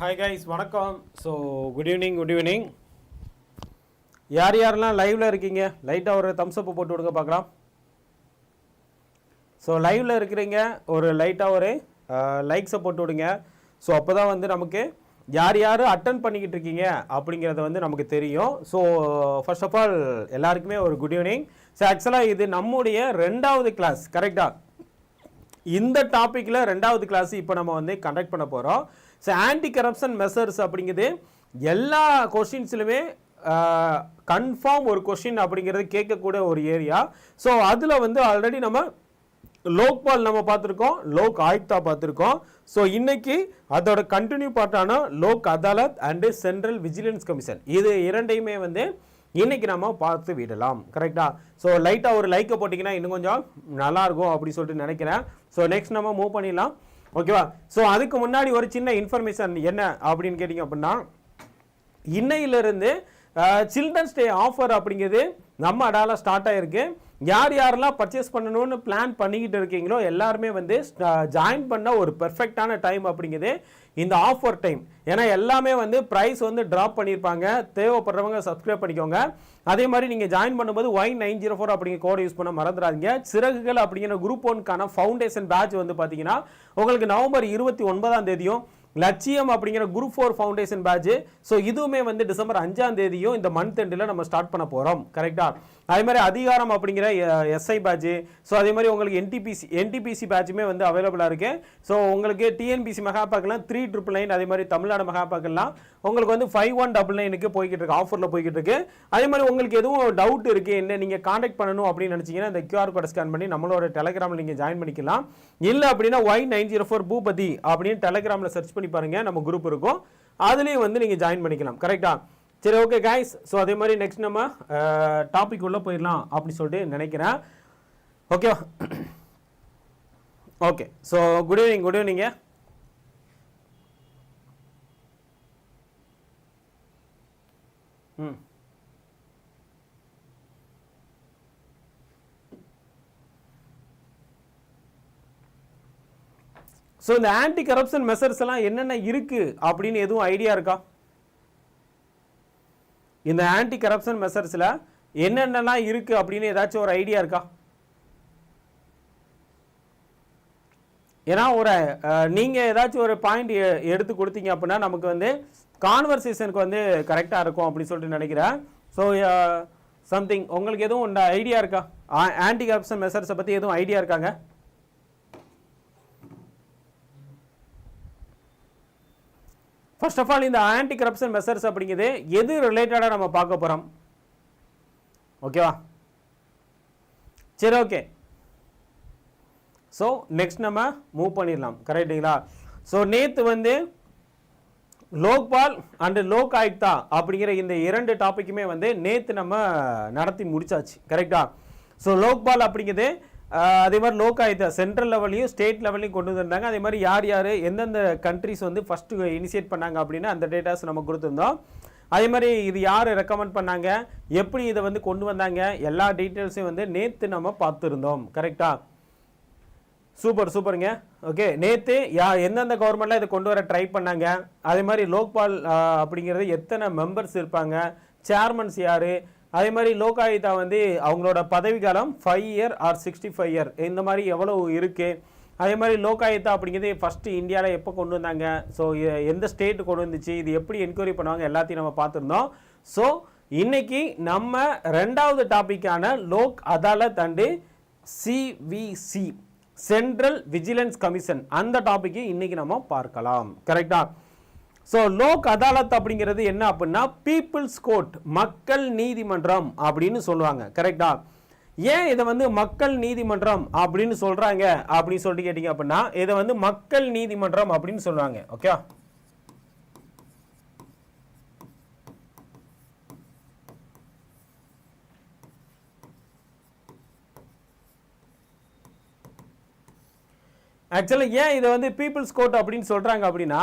Hi guys வணக்கம். So good evening good evening யார் யாரெல்லாம் லைவில் இருக்கீங்க? லைட்டாக ஒரு தம்ஸ்அப் போட்டு விடுங்க பார்க்கலாம். ஸோ லைவில் இருக்கிறீங்க ஒரு லைட்டாக ஒரு லைக்ஸை போட்டு விடுங்க. ஸோ அப்போ தான் வந்து நமக்கு யார் யார் அட்டன் பண்ணிக்கிட்டு இருக்கீங்க அப்படிங்கிறத வந்து நமக்கு தெரியும். ஸோ ஃபர்ஸ்ட் ஆஃப் ஆல் எல்லாருக்குமே ஒரு குட் ஈவினிங் ஸோ ஆக்சுவலாக இது நம்முடைய ரெண்டாவது கிளாஸ் கரெக்டாக இந்த டாப்பிக்கில் ரெண்டாவது கிளாஸ் இப்போ நம்ம வந்து கண்டக்ட் பண்ண போகிறோம் ஸோ ஆன்டி கரப்ஷன் மெஷர்ஸ் அப்படிங்கிறது எல்லா கொஷின்ஸ்லுமே கன்ஃபார்ம் ஒரு கொஷின் அப்படிங்கிறது கேட்கக்கூடிய ஒரு ஏரியா ஸோ அதில் வந்து ஆல்ரெடி நம்ம லோக்பால் நம்ம பார்த்துருக்கோம் லோக் ஆயுக்தா பார்த்துருக்கோம். ஸோ இன்னைக்கு அதோட continue பார்ட்டான Lok Adalat and central vigilance commission இது இரண்டையுமே வந்து இன்னைக்கு நம்ம பார்த்து விடலாம். கரெக்டா ஸோ லைட்டாக ஒரு லைக்கை போட்டிங்கன்னா இன்னும் கொஞ்சம் நல்லாயிருக்கும் அப்படின்னு சொல்லிட்டு நினைக்கிறேன். ஸோ நெக்ஸ்ட் நம்ம மூவ் பண்ணிடலாம். ஓகேவா? ஸோ அதுக்கு முன்னாடி ஒரு சின்ன இன்ஃபர்மேஷன் என்ன அப்படின்னு கேட்டிங்க அப்படின்னா இன்னையிலிருந்து சில்ட்ரன்ஸ் டே ஆஃபர் அப்படிங்கிறது நம்ம அடால ஸ்டார்ட் ஆயிருக்கு. யார் யாரெல்லாம் பர்ச்சேஸ் பண்ணணும்னு பிளான் பண்ணிக்கிட்டு இருக்கீங்களோ எல்லாருமே வந்து ஜாயின் பண்ண ஒரு பெர்ஃபெக்டான டைம் அப்படிங்கிறது இந்த ஆஃபர் டைம் ஏன்னா எல்லாமே வந்து ப்ரைஸ் வந்து ட்ராப் பண்ணியிருப்பாங்க. தேவைப்படுறவங்க சப்ஸ்கிரைப் பண்ணிக்கோங்க. அதே மாதிரி நீங்கள் ஜாயின் பண்ணும்போது ஒய் நைன் ஜீரோ ஃபோர் அப்படிங்கிற கோடை யூஸ் பண்ண மறந்துடாதீங்க. சிறகுகள் அப்படிங்கிற குரூப் ஒன்க்கான ஃபவுண்டேஷன் பேட்ச் வந்து பார்த்தீங்கன்னா உங்களுக்கு நவம்பர் இருபத்தி ஒன்பதாம் தேதியும் லட்சியம் அப்படிங்கிற group four foundation batch so இதுவுமே வந்து டிசம்பர் அஞ்சாம் தேதியும் இந்த மந்த் எண்டில் நம்ம ஸ்டார்ட் பண்ண போகிறோம் கரெக்டாக அதே மாதிரி அதிகாரம் அப்படிங்கிற எஸ்ஐ பேட்ச் ஸோ அதே மாதிரி உங்களுக்கு என்டிபிசி என்டிபிசி பேட்சுமே வந்து அவைலபிளாக இருக்குது ஸோ உங்களுக்கு டிஎன்பிசி மகாபாக்கெல்லாம் த்ரீ ட்ரிபிள் நைன் அதே மாதிரி தமிழ்நாடு மகாபாக்கெல்லாம் உங்களுக்கு வந்து ஃபைவ் ஒன் டபுள் நைனுக்கு போய்கிட்டு இருக்கு ஆஃபரில் போய்கிட்டு இருக்கு. அதே மாதிரி உங்களுக்கு எதுவும் டவுட் இருக்குது என்ன நீங்கள் காண்டாக்ட் பண்ணணும் அப்படின்னு நினச்சிங்கன்னா இந்த கியூஆர் கோடை ஸ்கேன் பண்ணி நம்மளோட டெலகிராமில் நீங்கள் ஜாயின் பண்ணிக்கலாம். இல்லை அப்படின்னா Y nine zero four Bhupathi அப்படின்னு டெலகிராமில் சர்ச் பண்ணி பாருங்கள் நம்ம குரூப் இருக்கும். அதுலேயும் வந்து நீங்கள் ஜாயின் பண்ணிக்கலாம் கரெக்டாக சரி ஓகே கைஸ் ஸோ அதே மாதிரி நெக்ஸ்ட் நம்ம டாபிக் உள்ளே போயிடலாம் அப்படின்னு சொல்லிட்டு நினைக்கிறேன். Okay okay so good evening good evening ம் ஸோ இந்த ஆன்டி கரப்ஷன் மெஷர்ஸ் எல்லாம் என்னென்ன இருக்கு அப்படின்னு எதுவும் ஐடியா இருக்கா? இந்த ஆன்டி கரப்ஷன் மெஷர்ஸில் என்னென்னலாம் இருக்குது அப்படின்னு ஏதாச்சும் ஒரு ஐடியா இருக்கா? ஏன்னா ஒரு நீங்கள் ஏதாச்சும் ஒரு பாயிண்ட் எடுத்து கொடுத்தீங்க அப்படின்னா நமக்கு வந்து கான்வர்சேஷனுக்கு வந்து கரெக்டாக இருக்கும் அப்படின்னு சொல்லிட்டு நினைக்கிறேன். ஸோ சம்திங் உங்களுக்கு எதுவும் ஐடியா இருக்கா? ஆன்டி கரப்ஷன் மெஷர்ஸை பற்றி எதுவும் ஐடியா இருக்காங்க? ஃபர்ஸ்ட் ஆஃப் ஆல் இந்த ஆன்டி கரப்ஷன் மெஷர்ஸ் அப்படிங்கிறது எது ரிலேட்டடாக நம்ம பார்க்க போகிறோம் ஓகேவா சரி ஓகே ஸோ நெக்ஸ்ட் நம்ம மூவ் பண்ணிடலாம். கரெக்டுங்களா ஸோ நேற்று வந்து லோக்பால் அண்டு லோக் ஆயுக்தா அப்படிங்கிற இந்த இரண்டு டாப்பிக்குமே வந்து நேற்று நம்ம நடத்தி முடிச்சாச்சு. கரெக்டா ஸோ லோக்பால் அப்படிங்கிறது அதே மாதிரி லோக் ஆயுக்தா சென்ட்ரல் லெவல்லையும் ஸ்டேட் லெவல்லையும் கொண்டு வந்திருந்தாங்க. அதே மாதிரி யார் யார் எந்தெந்த கண்ட்ரிஸ் வந்து ஃபஸ்ட்டு இனிஷியேட் பண்ணாங்க அப்படின்னு அந்த டேட்டாஸ் நம்ம கொடுத்துருந்தோம். அதே மாதிரி இது யார் ரெக்கமெண்ட் பண்ணாங்க? எப்படி இதை வந்து கொண்டு வந்தாங்க? எல்லா டீட்டெயில்ஸையும் வந்து நேற்று நம்ம பார்த்துருந்தோம். கரெக்டாக சூப்பர் சூப்பருங்க ஓகே நேற்று யா எந்தெந்த கவர்மெண்ட்டில் இதை கொண்டு வர ட்ரை பண்ணாங்க? அதே மாதிரி லோக்பால் அப்படிங்கிறது எத்தனை மெம்பர்ஸ் இருப்பாங்க? சேர்மன்ஸ் யார்? அதே மாதிரி லோகாயுதா வந்து அவங்களோட பதவிகாலம் five year or sixty five year இந்த மாதிரி எவ்வளோ இருக்குது அதே மாதிரி லோகாயுத்தா அப்படிங்கிறது ஃபஸ்ட்டு இந்தியாவில் எப்போ கொண்டு வந்தாங்க? ஸோ எந்த ஸ்டேட்டு கொண்டு வந்துச்சு? இது எப்படி என்கொயரி பண்ணுவாங்க? எல்லாத்தையும் நம்ம பார்த்துருந்தோம். ஸோ இன்னைக்கு நம்ம ரெண்டாவது டாப்பிக்கான Lok Adalat and CVC central vigilance commission அந்த டாப்பிக்கு இன்னைக்கு நம்ம பார்க்கலாம். கரெக்டாக ஸோ லோக் அதாலத் அப்படிங்கிறது என்ன அப்படின்னா பீப்புள்ஸ் கோர்ட் மக்கள் நீதிமன்றம் அப்படின்னு சொல்லுவாங்க. கரெக்டா ஏன் இதை வந்து மக்கள் நீதிமன்றம் அப்படின்னு சொல்றாங்க அப்படின்னு சொல்லிட்டு கேட்டிங்க அப்படின்னா இதை வந்து மக்கள் நீதிமன்றம் அப்படின்னு சொல்லுவாங்க ஓகே ஆக்சுவலாக ஏன் இதை வந்து பீப்புள்ஸ் கோர்ட் அப்படின்னு சொல்கிறாங்க அப்படின்னா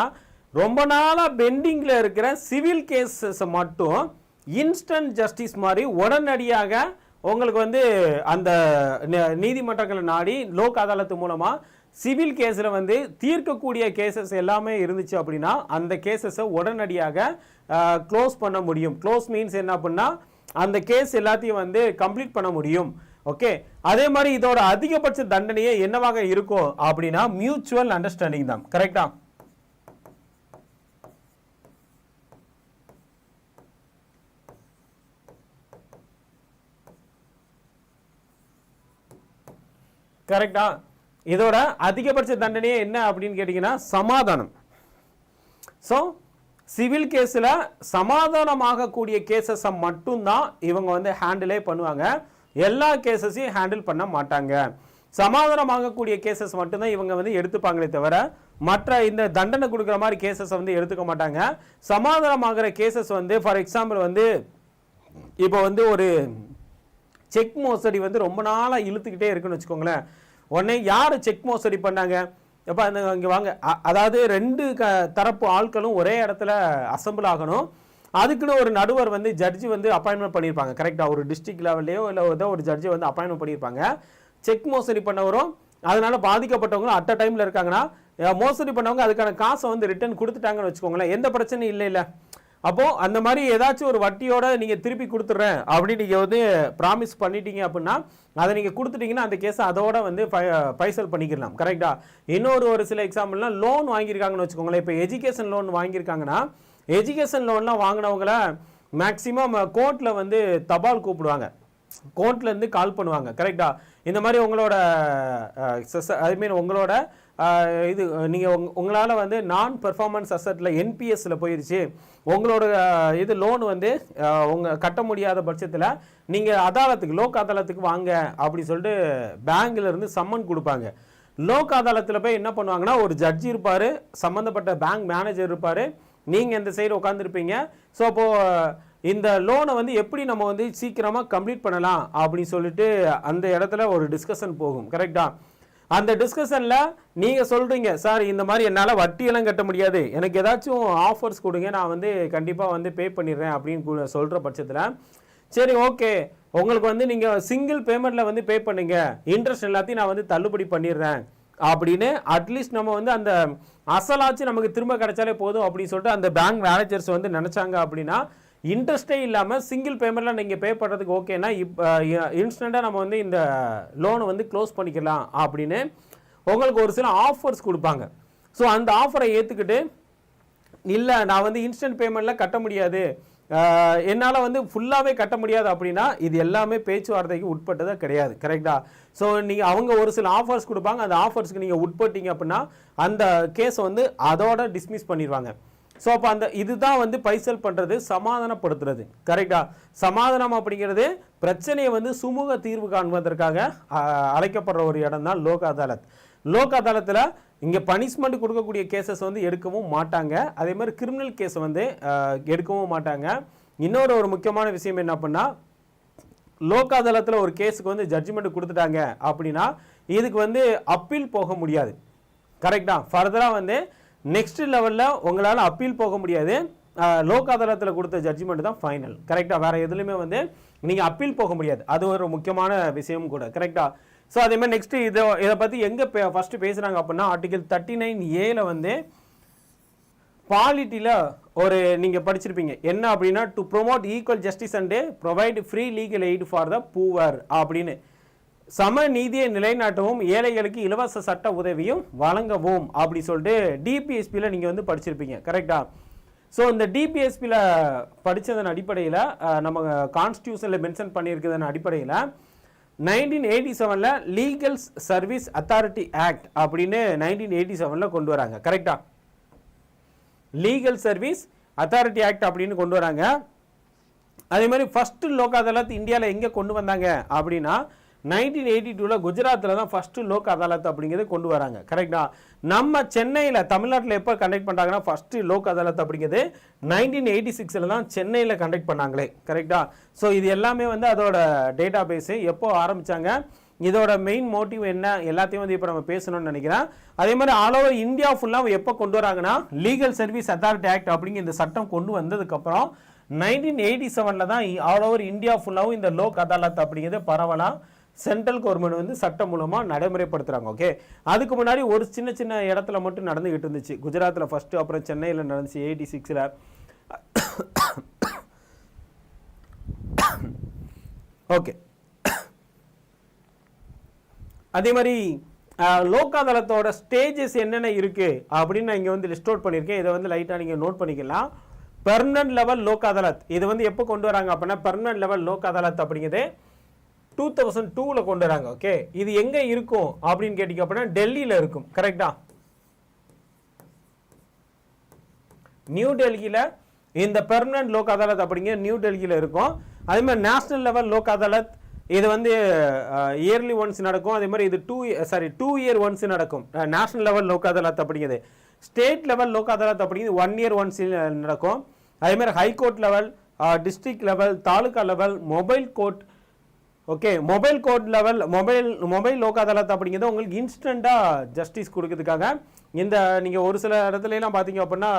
ரொம்ப நாளாக பெண்டிங்கில் இருக்கிற சிவில் கேஸஸை மட்டும் இன்ஸ்டன்ட் ஜஸ்டிஸ் மாதிரி உடனடியாக உங்களுக்கு வந்து அந்த நீதிமன்றங்களை நாடி லோக் அதாலத்து மூலமாக சிவில் கேஸில் வந்து தீர்க்கக்கூடிய கேசஸ் எல்லாமே இருந்துச்சு அப்படின்னா அந்த கேசஸை உடனடியாக க்ளோஸ் பண்ண முடியும். க்ளோஸ் மீன்ஸ் என்ன அப்படின்னா அந்த கேஸ் எல்லாத்தையும் வந்து கம்ப்ளீட் பண்ண முடியும். ஓகே அதே மாதிரி இதோட அதிகபட்ச தண்டனையே என்னவாக இருக்கும் அப்படின்னா மியூச்சுவல் அண்டர்ஸ்டாண்டிங் தான். கரெக்டாக கரெக்டா இதோட அதிகபட்ச தண்டனையே என்ன அப்படின்னு கேட்டிங்கன்னா சமாதானம். ஸோ சிவில் கேஸில் சமாதானமாகக்கூடிய கேசஸை மட்டும்தான் இவங்க வந்து ஹேண்டிலே பண்ணுவாங்க. எல்லா கேசஸையும் ஹேண்டில் பண்ண மாட்டாங்க. சமாதானமாகக்கூடிய கேசஸ் மட்டும்தான் இவங்க வந்து எடுத்துப்பாங்களே தவிர மற்ற இந்த தண்டனை கொடுக்குற மாதிரி கேசஸை வந்து எடுத்துக்க மாட்டாங்க. சமாதானமாகிற கேசஸ் வந்து ஃபார் எக்ஸாம்பிள் வந்து இப்போ வந்து ஒரு செக் மோசடி வந்து ரொம்ப நாளாக இழுத்துக்கிட்டே இருக்குன்னு வச்சுக்கோங்களேன். உடனே யார் செக் மோசடி பண்ணாங்க? எப்போ அந்த இங்கே வாங்க. அ- அதாவது ரெண்டு க தரப்பு ஆட்களும் ஒரே இடத்துல அசம்பிள் ஆகணும். அதுக்குன்னு ஒரு நடுவர் வந்து ஜட்ஜி வந்து அப்பாயின்மெண்ட் பண்ணியிருப்பாங்க. கரெக்டாக ஒரு டிஸ்ட்ரிக்ட் லெவல்லையோ இல்லை ஏதோ ஒரு ஜட்ஜி வந்து அப்பாயின்மெண்ட் பண்ணியிருப்பாங்க. செக் மோசடி பண்ணவரும் அதனால் பாதிக்கப்பட்டவங்களும் அட் அ டைமில் இருக்காங்கன்னா மோசடி பண்ணவங்க அதுக்கான காசை வந்து ரிட்டர்ன் கொடுத்துட்டாங்கன்னு வச்சுக்கோங்களேன். எந்த பிரச்சனையும் இல்லை இல்லை அப்போ அந்த மாதிரி ஏதாச்சும் ஒரு வட்டியோட நீங்க திருப்பி கொடுத்துட்றேன் அப்படின்னு நீங்க வந்து ப்ராமிஸ் பண்ணிட்டீங்க அப்படின்னா அதை நீங்க கொடுத்துட்டீங்கன்னா அந்த கேஸை அதோட வந்து பைசல் பண்ணிக்கலாம் கரெக்டா இன்னொரு ஒரு சில எக்ஸாம்பிள்லாம் லோன் வாங்கியிருக்காங்கன்னு வச்சுக்கோங்களேன். இப்போ எஜுகேஷன் லோன் வாங்கியிருக்காங்கன்னா எஜுகேஷன் லோன்லாம் வாங்கினவங்கள மேக்ஸிமம் கோர்ட்டில் வந்து தபால் கூப்பிடுவாங்க. கோர்ட்ல இருந்து கால் பண்ணுவாங்க. கரெக்டா இந்த மாதிரி உங்களோட ஐ மீன் உங்களோட இது நீங்கள் உங் உங்களால் வந்து நான் பெர்ஃபார்மன்ஸ் அசட்டில் என்பிஎஸ்சில் போயிருச்சு. உங்களோட இது லோன் வந்து உங்கள் கட்ட முடியாத பட்சத்தில் நீங்கள் அதாலத்துக்கு லோக் அதாலத்துக்கு வாங்க அப்படி சொல்லிட்டு பேங்க்லேருந்து சம்மன் கொடுப்பாங்க. லோக் அதாலத்தில் போய் என்ன பண்ணுவாங்கன்னா ஒரு ஜட்ஜி இருப்பார் சம்மந்தப்பட்ட பேங்க் மேனேஜர் இருப்பார். நீங்கள் இந்த சைடு உட்காந்துருப்பீங்க ஸோ அப்போது இந்த லோனை வந்து எப்படி நம்ம வந்து சீக்கிரமாக கம்ப்ளீட் பண்ணலாம் அப்படின்னு சொல்லிட்டு அந்த இடத்துல ஒரு டிஸ்கஷன் போகும். கரெக்டாக அந்த டிஸ்கஷனில் நீங்கள் சொல்கிறீங்க சார் இந்த மாதிரி என்னால் வட்டியெல்லாம் கட்ட முடியாது. எனக்கு ஏதாச்சும் ஆஃபர்ஸ் கொடுங்க நான் வந்து கண்டிப்பாக வந்து பே பண்ணிடுறேன் அப்படின்னு சொல்கிற பட்சத்தில் சரி ஓகே உங்களுக்கு வந்து நீங்கள் சிங்கிள் பேமெண்ட்டில் வந்து பே பண்ணுங்கள் இன்ட்ரெஸ்ட் எல்லாத்தையும் நான் வந்து தள்ளுபடி பண்ணிடுறேன். அப்படின்னு அட்லீஸ்ட் நம்ம வந்து அந்த அசலாச்சும் நமக்கு திரும்ப கிடைச்சாலே போதும் அப்படின்னு சொல்லிட்டு அந்த பேங்க் மேனேஜர்ஸ் வந்து நினச்சாங்க அப்படின்னா இன்ட்ரெஸ்டே இல்லாமல் சிங்கிள் பேமெண்ட்டில் நீங்கள் பே பண்ணுறதுக்கு ஓகேனா இப்போ இன்ஸ்டண்ட்டாக நம்ம வந்து இந்த லோனை வந்து க்ளோஸ் பண்ணிக்கலாம் அப்படின்னு உங்களுக்கு ஒரு சில ஆஃபர்ஸ் கொடுப்பாங்க. ஸோ அந்த ஆஃபரை ஏற்றுக்கிட்டு இல்லை நான் வந்து இன்ஸ்டன்ட் பேமெண்ட்டில் கட்ட முடியாது. என்னால் வந்து ஃபுல்லாகவே கட்ட முடியாது அப்படின்னா இது எல்லாமே பேச்சுவார்த்தைக்கு உட்பட்டதாக கிடையாது. கரெக்டாக ஸோ நீங்கள் அவங்க ஒரு சில ஆஃபர்ஸ் கொடுப்பாங்க. அந்த ஆஃபர்ஸ்க்கு நீங்கள் உட்பட்டீங்க அப்படின்னா அந்த கேஸை வந்து அதோட டிஸ்மிஸ் பண்ணிடுவாங்க ஸோ அப்போ அந்த இதுதான் வந்து பைசல் பண்ணுறது சமாதானப்படுத்துறது. கரெக்டாக சமாதானம் அப்படிங்கிறது பிரச்சனையை வந்து சுமூக தீர்வு காண்பதற்காக அழைக்கப்படுற ஒரு இடம் தான் லோக் அதாலத். லோக் அதாலத்தில் இங்கே பனிஷ்மெண்ட் கொடுக்கக்கூடிய கேசஸ் வந்து எடுக்கவும் மாட்டாங்க. அதே மாதிரி கிரிமினல் கேஸை வந்து எடுக்கவும் மாட்டாங்க. இன்னொரு ஒரு முக்கியமான விஷயம் என்ன அப்படின்னா லோக் அதாலத்தில் ஒரு கேஸுக்கு வந்து ஜட்ஜ்மெண்ட் கொடுத்துட்டாங்க அப்படின்னா இதுக்கு வந்து அப்பீல் போக முடியாது. கரெக்டாக ஃபர்தராக வந்து நெக்ஸ்ட் லெவலில் உங்களால் அப்பீல் போக முடியாது. லோக் அதாலத்தில் கொடுத்த ஜட்ஜ்மெண்ட் தான் ஃபைனல் கரெக்டாக வேறு எதுலையுமே வந்து நீங்கள் அப்பீல் போக முடியாது. அது ஒரு முக்கியமான விஷயம் கூட. கரெக்டாக ஸோ அதேமாதிரி நெக்ஸ்ட்டு இதை இதை பற்றி எங்கே பே ஃபஸ்ட்டு பேசுகிறாங்க அப்படின்னா ஆர்டிகல் தேர்ட்டி நைன் ஏல வந்து பாலிட்டியில் ஒரு நீங்கள் படிச்சிருப்பீங்க. என்ன அப்படின்னா to promote equal justice and provide free legal aid for the poor அப்படின்னு. சம நீதியை நிலைநாட்டவும் ஏழைகளுக்கு இலவச சட்ட உதவியும் வழங்கவும் அப்படி சொல்லிட்டு டிபிஎஸ்பியில் நீங்கள் வந்து படிச்சிருப்பீங்க கரெக்டா ஸோ இந்த டிபிஎஸ்பியில் படித்ததன் அடிப்படையில் நம்ம கான்ஸ்டியூஷனில் மென்ஷன் பண்ணியிருக்கிறதன் அடிப்படையில் நைன்டீன் எயிட்டி செவனில் லீகல் சர்வீஸ் அத்தாரிட்டி ஆக்ட் அப்படின்னு நைன்டீன் எயிட்டி செவனில் கொண்டு வராங்க கரெக்டா லீகல் சர்வீஸ் அத்தாரிட்டி ஆக்ட் அப்படின்னு கொண்டு வராங்க. அதே மாதிரி ஃபஸ்ட்டு லோக் அதாலத் இந்தியாவில் எங்கே கொண்டு வந்தாங்க அப்படின்னா நைன்டீன் எயிட்டி டூவில் குஜராத்தில் தான் ஃபஸ்ட்டு லோக் அதாலத் அப்படிங்கிறது கொண்டு வராங்க. கரெக்டா நம்ம சென்னையில் தமிழ்நாட்டில் எப்போ கண்டக்ட் பண்ணுறாங்கன்னா ஃபஸ்ட்டு லோக் அதாலத் அப்படிங்கிறது நைன்டீன் எயிட்டி சிக்ஸில் தான் சென்னையில் கண்டக்ட் பண்ணாங்களே. கரெக்டா ஸோ இது எல்லாமே வந்து அதோட டேட்டா பேஸு எப்போ ஆரம்பித்தாங்க இதோட மெயின் மோட்டிவ் என்ன? எல்லாத்தையும் வந்து இப்போ நம்ம பேசணும்னு நினைக்கிறேன். அதே மாதிரி ஆல் ஓவர் இந்தியா ஃபுல்லாக எப்போ கொண்டு வராங்கன்னா லீகல் சர்வீஸ் அத்தாரிட்டி ஆக்ட் அப்படிங்கிற இந்த சட்டம் கொண்டு வந்ததுக்கப்புறம் நைன்டீன் எயிட்டி செவனில் தான் ஆல் ஓவர் இந்தியா ஃபுல்லாகவும் இந்த லோக் அதாலத் அப்படிங்கிறது பரவலாக சென்ட்ரல் கவர்மெண்ட் வந்து சட்டம் மூலமாக நடைமுறைப்படுத்துகிறாங்க ஓகே அதுக்கு முன்னாடி ஒரு சின்ன சின்ன இடத்துல மட்டும் நடந்துக்கிட்டு இருந்துச்சு. குஜராத்தில் ஃபஸ்ட்டு அப்புறம் சென்னையில் நடந்துச்சு எயிட்டி சிக்ஸில் ஓகே அதே மாதிரி லோக்காதளத்தோட லோக் ஸ்டேஜஸ் என்னென்ன இருக்குது அப்படின்னு நான் இங்கே வந்து லிஸ்ட் அவுட் பண்ணியிருக்கேன். இதை வந்து லைட்டாக நீங்கள் நோட் பண்ணிக்கலாம். Permanent level Lok Adalat. இது வந்து எப்போ கொண்டு வராங்க அப்படின்னா பெர்மனன்ட் லெவல் லோக் அதாலத் அப்படிங்கிறது டூ தௌசண்ட் டூவில் கொண்டு வராங்க ஓகே இது எங்கே இருக்கும் அப்படின்னு கேட்டிங்க அப்படின்னா டெல்லியில் இருக்கும் கரெக்டா நியூ டெல்லியில் இந்த பெர்மனன்ட் லோக் அதாலத் அப்படிங்கிற நியூ டெல்லியில் இருக்கும். அதே மாதிரி நேஷனல் லெவல் லோக் அதாலத் இது வந்து இயர்லி ஒன்ஸ் நடக்கும். அதே மாதிரி இது two sorry two year once நடக்கும். நேஷனல் லெவல் லோக் அதாலத் அப்படிங்கிறது. ஸ்டேட் லெவல் லோக் அதாலத் அப்படிங்கிறது ஒன் இயர் ஒன்ஸ் நடக்கும். அதே மாதிரி high court level district level taluka level mobile court okay mobile court level mobile mobile Lok Adalat அப்படிங்கிறது உங்களுக்கு இன்ஸ்டண்ட்டாக ஜஸ்டிஸ் கொடுக்கறதுக்காக இந்த நீங்கள் ஒரு சில இடத்துலலாம் பார்த்தீங்க அப்படின்னா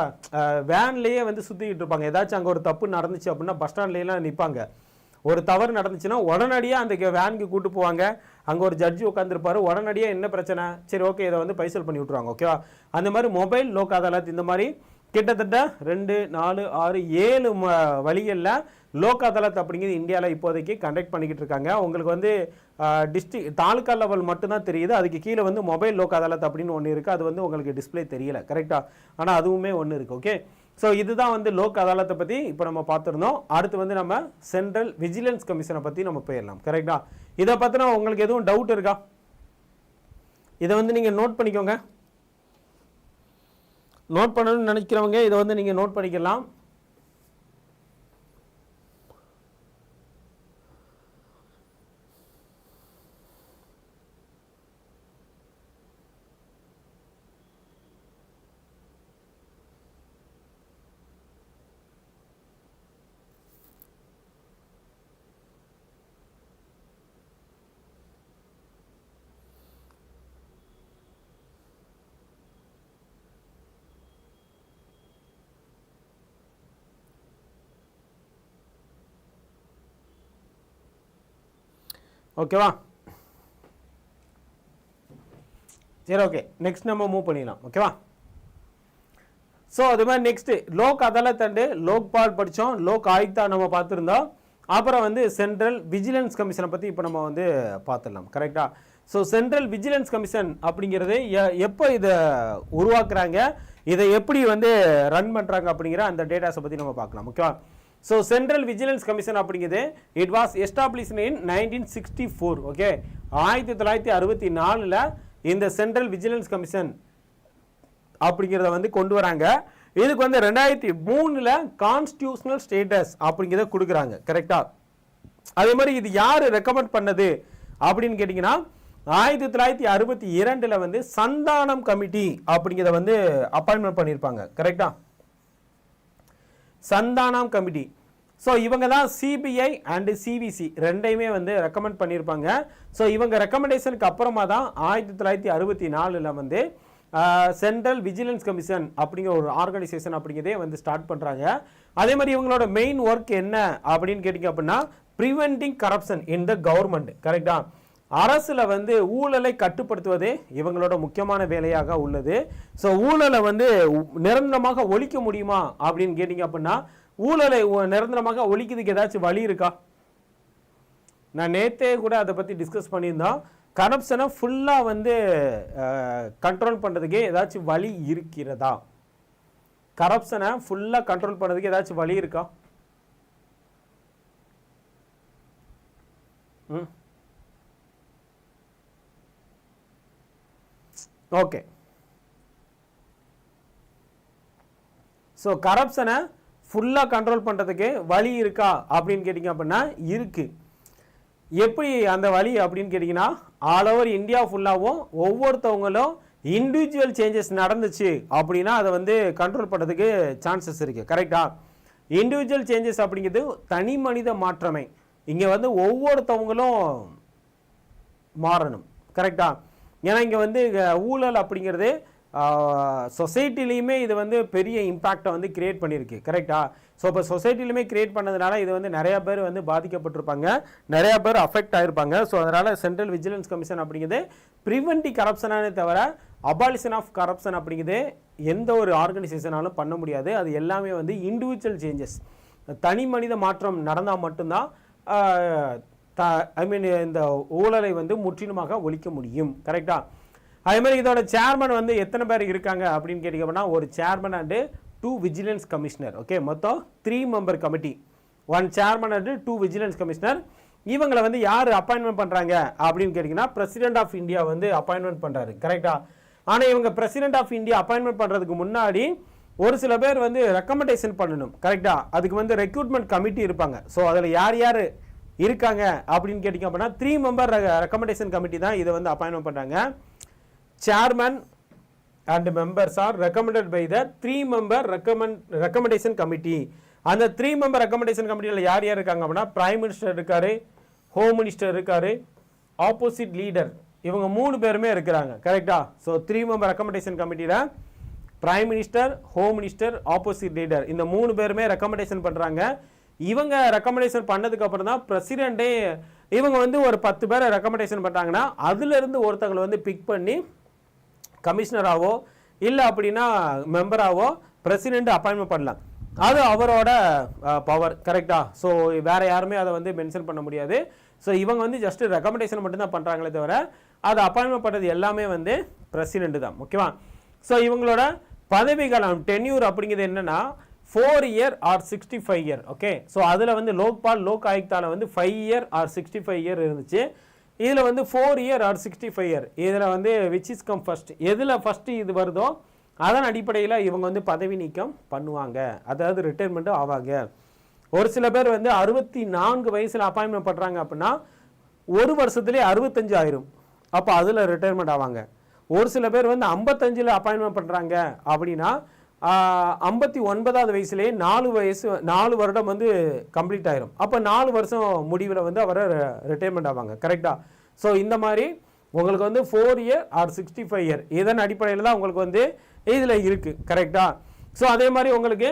வேன்லேயே வந்து சுற்றிக்கிட்டு இருப்பாங்க. ஏதாச்சும் அங்கே ஒரு தப்பு நடந்துச்சு அப்படின்னா பஸ் ஸ்டாண்ட்லாம் நிற்பாங்க ஒரு தவறு நடந்துச்சுன்னா உடனடியாக அந்த வேனுக்கு கூட்டு போவாங்க. அங்கே ஒரு ஜட்ஜி உட்காந்துருப்பாரு உடனடியாக என்ன பிரச்சனை? சரி ஓகே இதை வந்து பைசல் பண்ணி விட்ருவாங்க ஓகேவா அந்த மாதிரி மொபைல் லோக் அதாலத் இந்த மாதிரி கிட்டத்தட்ட ரெண்டு நாலு ஆறு ஏழு வழிகளில் லோக் அதாலத் அப்படிங்கிறது இந்தியாவில் இப்போதைக்கு கண்டக்ட் பண்ணிக்கிட்டு இருக்காங்க. உங்களுக்கு வந்து டிஸ்ட்ரிக் தாலுக்கா லெவல் மட்டும்தான் தெரியுது. அதுக்கு கீழே வந்து மொபைல் லோக் அதாலத் அப்படின்னு ஒன்று இருக்குது அது வந்து உங்களுக்கு டிஸ்ப்ளே தெரியல. கரெக்டாக ஆனால் அதுவுமே ஒன்று இருக்குது ஓகே ஸோ இதுதான் வந்து லோக் அதாலத்தை பற்றி இப்போ நம்ம பார்த்துருந்தோம். அடுத்து வந்து நம்ம சென்ட்ரல் விஜிலன்ஸ் கமிஷனை பற்றி நம்ம போயிடலாம். கரெக்டாக இதை பற்றின உங்களுக்கு எதுவும் டவுட் இருக்கா? இதை வந்து நீங்கள் நோட் பண்ணிக்கோங்க. நோட் பண்ணணும்னு நினைக்கிறவங்க இதை வந்து நீங்கள் நோட் பண்ணிக்கலாம். ஓகேவா சரி ஓகே நெக்ஸ்ட் நம்ம மூவ் பண்ணிடலாம். ஓகேவா ஸோ அது மாதிரி நெக்ஸ்ட்டு லோக் அதாலத் அண்டு லோக்பால் படித்தோம் லோக் ஆயுக்தா நம்ம பார்த்துருந்தோம் அப்புறம் வந்து சென்ட்ரல் விஜிலன்ஸ் கமிஷனை பற்றி இப்போ நம்ம வந்து பார்த்துடலாம். கரெக்டாக ஸோ சென்ட்ரல் விஜிலன்ஸ் கமிஷன் அப்படிங்கிறது எ- எப்போ இதை உருவாக்குறாங்க? இதை எப்படி வந்து ரன் பண்ணுறாங்க அப்படிங்கிற அந்த டேட்டாஸை பற்றி நம்ம பார்க்கலாம். ஓகேவா ஸோ சென்ட்ரல் விஜிலன்ஸ் கமிஷன் அப்படிங்கிறது it was establish in nineteen sixty four okay ஆயிரத்தி தொள்ளாயிரத்தி அறுபத்தி நாலில் இந்த சென்ட்ரல் விஜிலன்ஸ் கமிஷன் அப்படிங்கிறத வந்து கொண்டு வராங்க. இதுக்கு வந்து ரெண்டாயிரத்தி மூணில் கான்ஸ்டியூஷனல் ஸ்டேட்டஸ் அப்படிங்கிறத கொடுக்குறாங்க கரெக்டாக அதே மாதிரி இது யார் ரெக்கமெண்ட் பண்ணது அப்படின்னு கேட்டிங்கன்னா ஆயிரத்தி தொள்ளாயிரத்தி அறுபத்தி இரண்டில் வந்து சந்தானம் கமிட்டி அப்படிங்கிறத வந்து அப்பாயின்மெண்ட் பண்ணியிருப்பாங்க கரெக்டாக சந்தானம் கமிட்டி. ஸோ இவங்க தான் சிபிஐ அண்டு சிபிசி ரெண்டையுமே வந்து ரெக்கமெண்ட் பண்ணியிருப்பாங்க ஸோ இவங்க ரெக்கமெண்டேஷனுக்கு அப்புறமா தான் ஆயிரத்தி தொள்ளாயிரத்தி அறுபத்தி நாலில் வந்து சென்ட்ரல் விஜிலன்ஸ் கமிஷன் அப்படிங்கிற ஒரு ஆர்கனைசேஷன் அப்படிங்கிறதே வந்து ஸ்டார்ட் பண்ணுறாங்க அதே மாதிரி இவங்களோட மெயின் ஒர்க் என்ன அப்படின்னு கேட்டிங்க அப்படின்னா preventing corruption in the government கரெக்டாக அரசில் வந்து ஊழலை கட்டுப்படுத்துவதே இவங்களோட முக்கியமான வேலையாக உள்ளது. ஸோ ஊழலை வந்து நிரந்தரமாக ஒழிக்க முடியுமா அப்படின்னு கேட்டிங்க அப்படின்னா ஊழலை நிரந்தரமாக ஒழிக்கிறதுக்கு ஏதாச்சும் வழி இருக்கா? நான் நேத்தே கூட அதை பற்றி டிஸ்கஸ் பண்ணியிருந்தோம் கரப்ஷனை ஃபுல்லாக வந்து கண்ட்ரோல் பண்ணுறதுக்கே ஏதாச்சும் வழி இருக்கிறதா? கரப்ஷனை ஃபுல்லாக கண்ட்ரோல் பண்ணுறதுக்கு ஏதாச்சும் வழி இருக்கா? ம். ஓகே. ஸோ கரப்ஷனை ஃபுல்லாக கண்ட்ரோல் பண்ணுறதுக்கு வழி இருக்கா அப்படின்னு கேட்டிங்க அப்படின்னா இருக்குது எப்படி அந்த வழி அப்படின்னு கேட்டிங்கன்னா ஆல் ஓவர் இந்தியா ஃபுல்லாகவும் ஒவ்வொருத்தவங்களும் இண்டிவிஜுவல் சேஞ்சஸ் நடந்துச்சு அப்படின்னா அதை வந்து கண்ட்ரோல் பண்ணுறதுக்கு சான்சஸ் இருக்குது கரெக்டாக இண்டிவிஜுவல் சேஞ்சஸ் அப்படிங்கிறது தனி மனித மாற்றமே. இங்கே வந்து ஒவ்வொருத்தவங்களும் மாறணும். கரெக்டாக ஏன்னா இங்கே வந்து ஊழல் அப்படிங்கிறது சொசைட்டிலையுமே இது வந்து பெரிய இம்பேக்டை வந்து கிரியேட் பண்ணியிருக்கு கரெக்டா ஸோ இப்போ சொசைட்டிலையுமே கிரியேட் பண்ணதுனால இது வந்து நிறையா பேர் வந்து பாதிக்கப்பட்டிருப்பாங்க நிறையா பேர் அஃபெக்ட் ஆகிருப்பாங்க ஸோ அதனால் சென்ட்ரல் விஜிலன்ஸ் கமிஷன் அப்படிங்கிறது ப்ரிவென்டி கரப்ஷனானே தவிர அபாலிஷன் ஆஃப் கரப்ஷன் அப்படிங்கிறது எந்த ஒரு ஆர்கனைசேஷனாலும் பண்ண முடியாது. அது எல்லாமே வந்து இண்டிவிஜுவல் சேஞ்சஸ் தனி மனித மாற்றம் நடந்தால் மட்டும்தான் த ஐ மீன் இந்த ஊழலை வந்து முற்றிலுமாக ஒழிக்க முடியும் கரெக்டாக அதே மாதிரி இதோட சேர்மன் வந்து எத்தனை பேர் இருக்காங்க அப்படின்னு கேட்டிங்கன்னா ஒரு chairman and two vigilance commissioner okay மொத்தம் three member committee one chairman and two vigilance commissioner இவங்களை வந்து யார் அப்பாயின்மெண்ட் பண்ணுறாங்க அப்படின்னு கேட்டிங்கன்னா பிரசிடென்ட் ஆஃப் இந்தியா வந்து அப்பாயின்மெண்ட் பண்ணுறாரு கரெக்டாக ஆனால் இவங்க பிரசிடென்ட் ஆஃப் இந்தியா அப்பாயின்மெண்ட் பண்ணுறதுக்கு முன்னாடி ஒரு சில பேர் வந்து ரெக்கமெண்டேஷன் பண்ணணும் கரெக்டாக அதுக்கு வந்து ரெக்ரூட்மெண்ட் கமிட்டி இருப்பாங்க. ஸோ அதில் யார் யார் இருக்காங்க அப்படின்னு கேட்டிங்க அப்படின்னா த்ரீ மெம்பர் ரெக்கமெண்டேஷன் கமிட்டி தான் இதை வந்து அப்பாயின்மெண்ட் பண்ணுறாங்க chairman and members are recommended by the three member recommend recommendation committee. அந்த த்ரீ மெம்பர் ரெக்கமெண்டேஷன் கமிட்டியில் யார் யார் இருக்காங்க அப்படின்னா பிரைம் மினிஸ்டர் இருக்கார் ஹோம் மினிஸ்டர் இருக்கார் ஆப்போசிட் லீடர் இவங்க மூணு பேருமே இருக்கிறாங்க கரெக்டா ஸோ த்ரீ மெம்பர் ரெக்கமெண்டேஷன் கமிட்டியில் prime minister home minister opposite leader இந்த மூணு பேருமே ரெக்கமெண்டேஷன் பண்ணுறாங்க இவங்க ரெக்கமெண்டேஷன் பண்ணதுக்கப்புறம் தான் பிரசிடெண்ட்டே இவங்க வந்து ஒரு பத்து பேரை ரெக்கமெண்டேஷன் பண்ணுறாங்கன்னா அதுலேருந்து ஒருத்தங்களை வந்து பிக் பண்ணி கமிஷனராகவோ இல்லை அப்படின்னா மெம்பராகவோ பிரசிடென்ட் அப்பாயின்மெண்ட் பண்ணலாம். அது அவரோட பவர் கரெக்டாக ஸோ வேறு யாருமே அதை வந்து மென்ஷன் பண்ண முடியாது. ஸோ இவங்க வந்து ஜஸ்ட் ரெக்கமெண்டேஷன் மட்டும்தான் பண்ணுறாங்களே தவிர அது அப்பாயின்மெண்ட் பண்ணுறது எல்லாமே வந்து பிரசிடென்ட் தான். ஓகேவா ஸோ இவங்களோட பதவிகாலம் டென்யூர் அப்படிங்கிறது என்னென்னா four year or sixty five year okay so அதில் வந்து லோக்பால் லோக் ஆயுக்தாவில் வந்து five year or sixty five year இருந்துச்சு. இதில் வந்து four year or sixty five year இதில் வந்து விச் இஸ் கம் ஃபர்ஸ்ட் எதில் ஃபஸ்ட்டு இது வருதோ அதன் அடிப்படையில் இவங்க வந்து பதவி நீக்கம் பண்ணுவாங்க. அதாவது ரிட்டைர்மெண்ட்டும் ஆவாங்க. ஒரு சில பேர் வந்து அறுபத்தி நான்கு வயசில் அப்பாயின்மெண்ட் பண்ணுறாங்க அப்படின்னா ஒரு வருஷத்துலேயே அறுபத்தஞ்சு ஆயிரும். அப்போ அதில் ரிட்டைர்மெண்ட் ஆவாங்க. ஒரு சில பேர் வந்து ஐம்பத்தஞ்சில் அப்பாயின்மெண்ட் பண்ணுறாங்க அப்படின்னா ஐம்பத்தி ஒன்பதாவது வயசுலேயே நாலு வயசு நாலு வருடம் வந்து கம்ப்ளீட் ஆயிரும். அப்போ நாலு வருஷம் முடிவில் வந்து அவரை ரிட்டைர்மெண்ட் ஆவாங்க. கரெக்டாக ஸோ இந்த மாதிரி உங்களுக்கு வந்து four year or sixty five year இதன் அடிப்படையில் தான் உங்களுக்கு வந்து இதில் இருக்குது கரெக்டாக ஸோ அதே மாதிரி உங்களுக்கு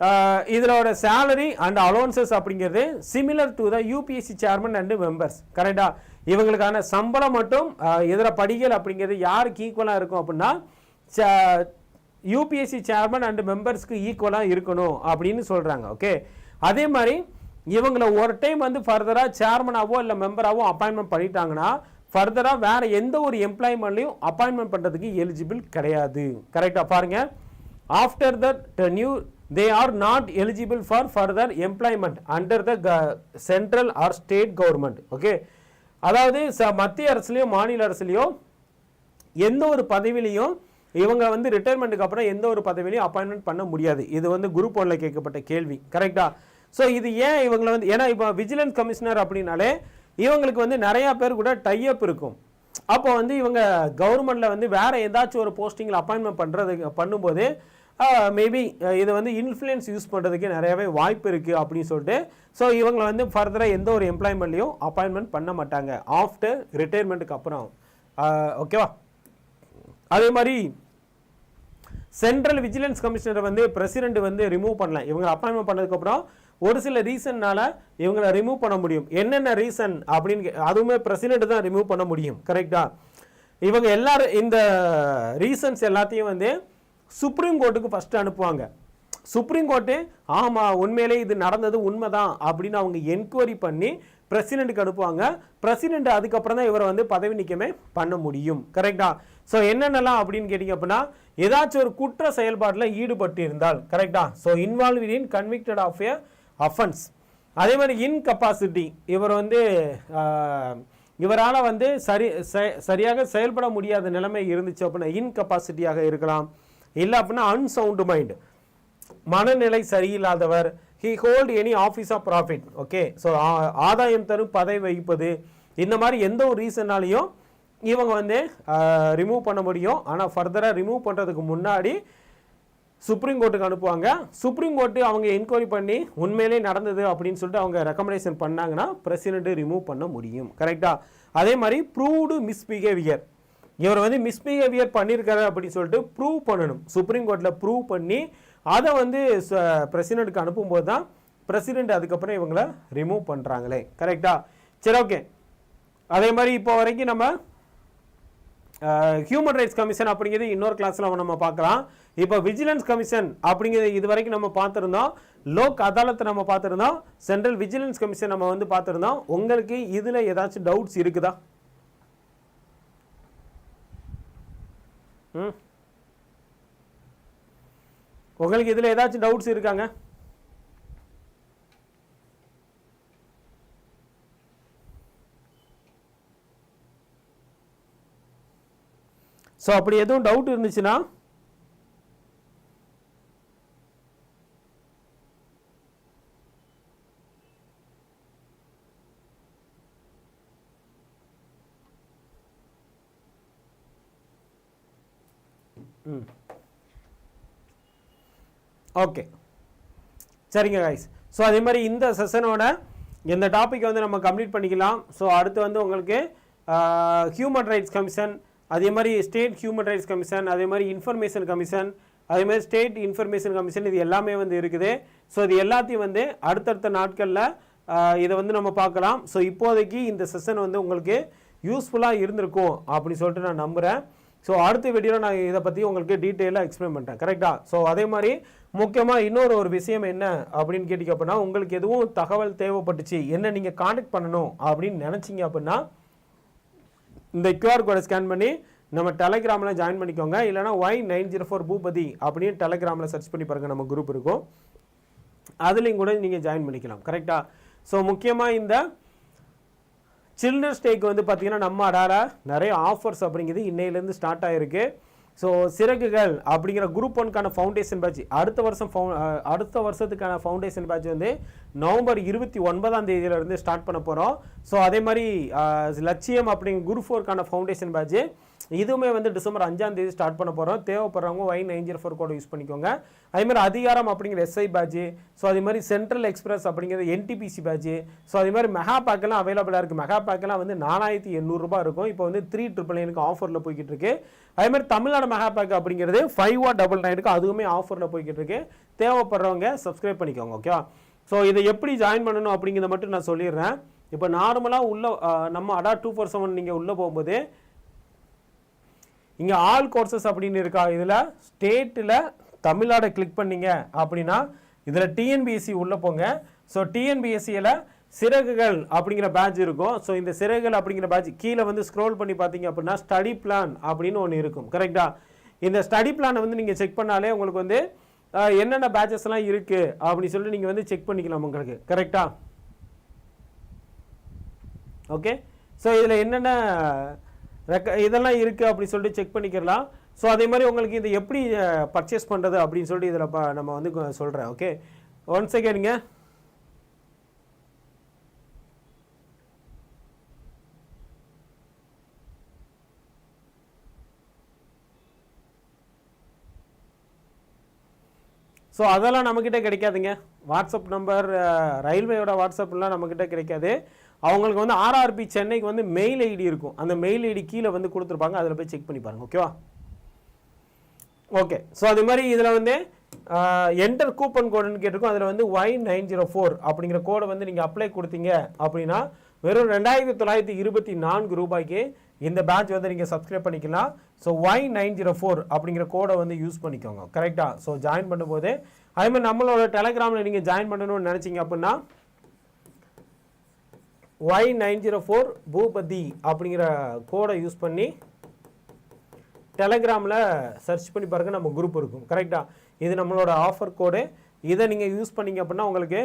ஆஹ், இதோட சேலரி அண்ட் அலோன்சஸ் அப்படிங்கிறது similar to the UPSC chairman and members கரெக்டாக இவங்களுக்கான சம்பளம் மட்டும் இதர படிகள் அப்படிங்கிறது யாருக்கு ஈக்குவலாக இருக்கும் அப்படின்னா யூபிஎஸ்சி சேர்மன் அண்ட் மெம்பர்ஸ்க்கு ஈக்குவலாக இருக்கணும் அப்படின்னு சொல்கிறாங்க ஓகே அதே மாதிரி இவங்களை ஒரு டைம் வந்து ஃபர்தராக சேர்மனாவோ இல்லை மெம்பராகவோ அப்பாயின்மெண்ட் பண்ணிட்டாங்கன்னா ஃபர்தராக வேறு எந்த ஒரு எம்ப்ளாய்மெண்ட்லையும் அப்பாயின்மெண்ட் பண்ணுறதுக்கு எலிஜிபிள் கிடையாது. கரெக்டாக பாருங்க. After the they are not eligible for further employment under the க central or state government okay அதாவது ச- மத்திய அரசுலேயோ மாநில அரசுலேயோ எந்த ஒரு பதவியிலையும் இவங்க வந்து ரிட்டைர்மெண்ட்டுக்கு அப்புறம் எந்த ஒரு பதவியிலையும் அப்பாயின்மெண்ட் பண்ண முடியாது. இது வந்து குரூப் ஒன்ல கேட்கப்பட்ட கேள்வி. கரெக்டா ஸோ இது ஏன் இவங்களை வந்து ஏன்னா இப்போ விஜிலன்ஸ் கமிஷனர் அப்படின்னாலே இவங்களுக்கு வந்து நிறையா பேர் கூட டைஅப் இருக்கும். அப்போ வந்து இவங்க கவர்மெண்ட்டில் வந்து வேற ஏதாச்சும் ஒரு போஸ்டிங்கில் அப்பாயின்மெண்ட் பண்ணுறதுக்கு பண்ணும்போது மேபி இதை வந்து இன்ஃப்ளூயன்ஸ் யூஸ் பண்ணுறதுக்கு நிறையவே வாய்ப்பு இருக்குது அப்படின்னு சொல்லிட்டு ஸோ இவங்களை வந்து ஃபர்தராக எந்த ஒரு எம்ப்ளாய்மெண்ட்லேயும் அப்பாயின்மெண்ட் பண்ண மாட்டாங்க. ஆஃப்டர் ரிட்டையர்மெண்ட்டுக்கு அப்புறம். ஓகேவா அதே மாதிரி சென்ட்ரல் விஜிலன்ஸ் கமிஷனரை வந்து பிரசிடென்ட் வந்து ரிமூவ் பண்ணலாம் இவங்க அப்பாயின்மெண்ட் பண்ணதுக்கப்புறம் ஒரு சில ரீசன்னால் இவங்களை ரிமூவ் பண்ண முடியும். என்னென்ன ரீசன் அப்படின்னு கே- அதுவுமே பிரசிடென்ட் தான் ரிமூவ் பண்ண முடியும். கரெக்டாக இவங்க எல்லாரும் இந்த ரீசன்ஸ் எல்லாத்தையும் வந்து சுப்ரீம் கோர்ட்டுக்கு ஃபஸ்ட்டு அனுப்புவாங்க. சுப்ரீம் கோர்ட்டு ஆமாம் உண்மையிலே இது நடந்தது உண்மைதான் அப்படின்னு அவங்க என்கொயரி பண்ணி பிரசிடென்ட்டுக்கு அனுப்புவாங்க. பிரசிடென்ட் அதுக்கப்புறம் தான் இவரை வந்து பதவி நீக்கமே பண்ண முடியும். கரெக்டா ஸோ என்னென்னலாம் அப்படின்னு கேட்டிங்க அப்படின்னா ஏதாச்சும் ஒரு குற்ற செயல்பாட்டில் ஈடுபட்டு இருந்தால் கரெக்டா so involve in convicted of a offence அதே மாதிரி இன்கப்பாசிட்டி இவர் வந்து இவரால் வந்து சரி செ- சரியாக செயல்பட முடியாத நிலைமை இருந்துச்சு அப்படின்னா இன்கப்பாசிட்டியாக இருக்கலாம். இல்லை அப்படின்னா அன்சவுண்டு மைண்ட் மனநிலை சரியில்லாதவர். He hold any office of profit okay so ஆதாயம் தரும் பதவி வகிப்பது. இந்த மாதிரி எந்த ஒரு ரீசன்னாலையும் இவங்க வந்து ரிமூவ் பண்ண முடியும். ஆனால் ஃபர்தராக ரிமூவ் பண்ணுறதுக்கு முன்னாடி சுப்ரீம் கோர்ட்டுக்கு அனுப்புவாங்க. சுப்ரீம் கோர்ட்டு அவங்க என்கொயரி பண்ணி உண்மையிலே நடந்தது அப்படின்னு சொல்லிட்டு அவங்க ரெக்கமெண்டேஷன் பண்ணாங்கன்னா பிரசிடென்ட்டு ரிமூவ் பண்ண முடியும். கரெக்டாக அதே மாதிரி ப்ரூவ்டு மிஸ்பிஹேவியர் இவர் வந்து மிஸ்பிஹேவியர் பண்ணியிருக்காரு அப்படின்னு சொல்லிட்டு ப்ரூவ் பண்ணணும். சுப்ரீம் கோர்ட்டில் ப்ரூவ் பண்ணி அதை வந்து பிரசிடெண்ட்டுக்கு அனுப்பும்போது தான் பிரசிடெண்ட் அதுக்கப்புறம் இவங்கள ரிமூவ் பண்ணுறாங்களே கரெக்டா சரி ஓகே அதே மாதிரி இப்போ வரைக்கும் நம்ம ஹியூமன் ரைட்ஸ் கமிஷன் அப்படிங்கிறது இன்னொரு கிளாஸில் நம்ம பார்க்கலாம். இப்போ விஜிலன்ஸ் கமிஷன் அப்படிங்கிறது இது வரைக்கும் நம்ம பார்த்துருந்தோம். லோக் அதாலத்தை நம்ம பார்த்துருந்தோம். சென்ட்ரல் விஜிலன்ஸ் கமிஷன் நம்ம வந்து பார்த்துருந்தோம். உங்களுக்கு இதில் ஏதாச்சும் டவுட்ஸ் இருக்குதா? ம்? உங்களுக்கு இதில் ஏதாச்சும் டவுட்ஸ் இருக்காங்க? ஸோ அப்படி எதுவும் டவுட் இருந்துச்சுன்னா ஓகே சரிங்க கைஸ் ஸோ அதே மாதிரி இந்த செஷனோட இந்த டாப்பிக்கை வந்து நம்ம கம்ப்ளீட் பண்ணிக்கலாம். ஸோ அடுத்து வந்து உங்களுக்கு ஹியூமன் ரைட்ஸ் கமிஷன் அதே மாதிரி ஸ்டேட் ஹியூமன் ரைட்ஸ் கமிஷன் அதே மாதிரி இன்ஃபர்மேஷன் கமிஷன் அதே மாதிரி ஸ்டேட் இன்ஃபர்மேஷன் கமிஷன் இது எல்லாமே வந்து இருக்குது. ஸோ இது எல்லாத்தையும் வந்து அடுத்தடுத்த நாட்களில் இதை வந்து நம்ம பார்க்கலாம். ஸோ இப்போதைக்கு இந்த செஷன் வந்து உங்களுக்கு யூஸ்ஃபுல்லாக இருந்திருக்கும் அப்படின்னு சொல்லிட்டு நான் நம்புகிறேன் ஸோ அடுத்த வீடியோவில் நான் இதை பற்றி உங்களுக்கு டீட்டெயிலாக எக்ஸ்பிளைன் பண்ணுறேன் கரெக்டாக ஸோ அதே மாதிரி முக்கியமாக இன்னொரு ஒரு விஷயம் என்ன அப்படின்னு கேட்டிங்க அப்படின்னா உங்களுக்கு எதுவும் தகவல் தேவைப்பட்டுச்சு என்ன நீங்கள் காண்டாக்ட் பண்ணணும் அப்படின்னு நினச்சிங்க அப்படின்னா இந்த கியூஆர் கோடை ஸ்கேன் பண்ணி நம்ம டெலகிராமில் ஜாயின் பண்ணிக்கோங்க. இல்லைனா Y nine zero four Bhupathi அப்படின்னு டெலகிராமில் சர்ச் பண்ணி பாருங்கள் நம்ம குரூப் இருக்கும். அதுலேயும் கூட நீங்கள் ஜாயின் பண்ணிக்கலாம். கரெக்டாக ஸோ முக்கியமாக இந்த சில்ட்ரன்ஸ் டேக்கு வந்து பார்த்தீங்கன்னா நம்ம அடார நிறைய ஆஃபர்ஸ் அப்படிங்கிறது இன்னையிலேருந்து ஸ்டார்ட் ஆகிருக்கு ஸோ சிறகுகள் அப்படிங்கிற குரூப் ஒன்க்கான ஃபவுண்டேஷன் பேட்ச் அடுத்த வருஷம் ஃபவு அடுத்த வருஷத்துக்கான ஃபவுண்டேஷன் பேட்ச் வந்து நவம்பர் இருபத்தி ஒன்பதாம் தேதியிலேருந்து ஸ்டார்ட் பண்ண போகிறோம் ஸோ அதே மாதிரி லட்சியம் அப்படிங்கிற குரு ஃபோர்க்கான ஃபவுண்டேஷன் பேட்ச் இதுவுமே வந்து டிசம்பர் அஞ்சாம் தேதி ஸ்டார்ட் பண்ண போகிறோம் தேவைப்படுறவங்க ஒய் நைன் ஜீரோ ஃபோர் கோட யூஸ் பண்ணிக்கோங்க. அதே மாதிரி அதிகாரம் அப்படிங்கிற எஸ்ஐ பேட்ச் ஸோ அதே மாதிரி சென்ட்ரல் எக்ஸ்பிரஸ் அப்படிங்கிறது என்டிபிசி பேட்ச் ஸோ அதே மாதிரி மெகா பேக்கெல்லாம் அவைலபிளாக இருக்குது மெகா பேக்கெல்லாம் வந்து நாலாயிரத்தி எண்ணூறுரூபா இருக்கும். இப்போ வந்து த்ரீ ட்ரிபிள் நைனுக்கு ஆஃபரில் போய்கிட்டு இருக்கு. அதே மாதிரி தமிழ்நாடு மெகா பேக் அப்படிங்கிறது ஃபைவ் ஓ டபுள் நைனுக்கு அதுவுமே ஆஃபரில் போய்கிட்டு இருக்கு. தேவைப்படுறவங்க சப்ஸ்கிரைப் பண்ணிக்கோங்க ஓகேவா ஸோ இதை எப்படி ஜாயின் பண்ணணும் அப்படிங்கிறத மட்டும் நான் சொல்லிடுறேன். இப்போ நார்மலாக உள்ள நம்ம அடா டூ ஃபோர் செவன் நீங்கள் உள்ளே போகும்போது இங்கே ஆல் கோர்சஸ் அப்படின்னு இருக்கா இதில் ஸ்டேட்டில் தமிழ்நாடை கிளிக் பண்ணீங்க அப்படின்னா இதில் டிஎன்பிஎஸ்சி உள்ளே போங்க. ஸோ டிஎன்பிஎஸ்சியில் சிறகுகள் அப்படிங்கிற பேட்ச் இருக்கும். ஸோ இந்த சிறகுகள் அப்படிங்கிற பேட்ச் கீழே வந்து ஸ்க்ரோல் பண்ணி பார்த்தீங்க அப்படின்னா ஸ்டடி பிளான் அப்படின்னு ஒன்று இருக்கும். கரெக்டாக இந்த ஸ்டடி பிளானை வந்து நீங்கள் செக் பண்ணாலே உங்களுக்கு வந்து என்னென்ன பேட்சஸ்லாம் இருக்குது அப்படின்னு சொல்லிட்டு நீங்கள் வந்து செக் பண்ணிக்கலாம் உங்களுக்கு. கரெக்டாக ஓகே ஸோ இதில் என்னென்ன ரெக்க இதெல்லாம் இருக்குது அப்படின்னு சொல்லிட்டு செக் பண்ணிக்கலாம். ஸோ அதே மாதிரி உங்களுக்கு இதை எப்படி பர்ச்சேஸ் பண்ணுறது அப்படின்னு சொல்லிட்டு இதில் நம்ம வந்து சொல்கிறேன் ஓகே ஒன் செகண்ட்ங்க ஸோ அதெல்லாம் நம்மக்கிட்ட கிடைக்காதுங்க. வாட்ஸ்அப் நம்பர் ரயில்வேயோட வாட்ஸ்அப்லாம் நம்மக்கிட்ட கிடைக்காது. அவங்களுக்கு வந்து ஆர்ஆர்பி சென்னைக்கு வந்து மெயில் ஐடி இருக்கும். அந்த மெயில் ஐடி கீழே வந்து கொடுத்துருப்பாங்க. அதில் போய் செக் பண்ணி பாருங்கள் ஓகேவா ஓகே ஸோ அது மாதிரி இதில் வந்து என்டர் கூப்பன் கோடுன்னு கேட்டிருக்கோம். அதில் வந்து ஒய் நைன் ஜீரோ ஃபோர் அப்படிங்கிற கோடை வந்து நீங்கள் அப்ளை கொடுத்தீங்க அப்படின்னா வெறும் ரெண்டாயிரத்தி தொள்ளாயிரத்தி இருபத்தி நான்கு ரூபாய்க்கு இந்த பேட்ச் வந்து நீங்கள் சப்ஸ்கிரைப் பண்ணிக்கலாம். So Y nine zero four அப்படிங்கிற கோடை வந்து யூஸ் பண்ணிக்கோங்க. கரெக்டாக ஸோ ஜாயின் பண்ணும்போது அதேமாதிரி நம்மளோட டெலகிராமில் நீங்கள் ஜாயின் பண்ணணும்னு நினச்சிங்க அப்படின்னா Y nine zero four Bhupathi அப்படிங்கிற கோடை யூஸ் பண்ணி டெலகிராமில் சர்ச் பண்ணி பாருங்கள் நம்ம குரூப் இருக்கும். கரெக்டாக இது நம்மளோட ஆஃபர் கோடு இதை நீங்கள் யூஸ் பண்ணிங்க அப்படின்னா உங்களுக்கு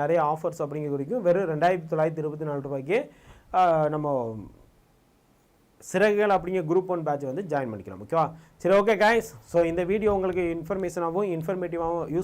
நிறைய ஆஃபர்ஸ் அப்படிங்கிற குறிக்கும் வெறும் ரெண்டாயிரத்தி தொள்ளாயிரத்தி இருபத்தி நாலு ரூபாய்க்கு நம்ம சிறகுகள் அப்படிங்கிற குரூப் ஒன் பேட்ச் வந்து ஜாயின் பண்ணிக்கலாம் ஓகேவா சரி ஓகே கைஸ் ஸோ இந்த வீடியோ உங்களுக்கு இன்ஃபர்மேஷனாகவும் இன்ஃபர்மேட்டிவாகவும் யூஸ்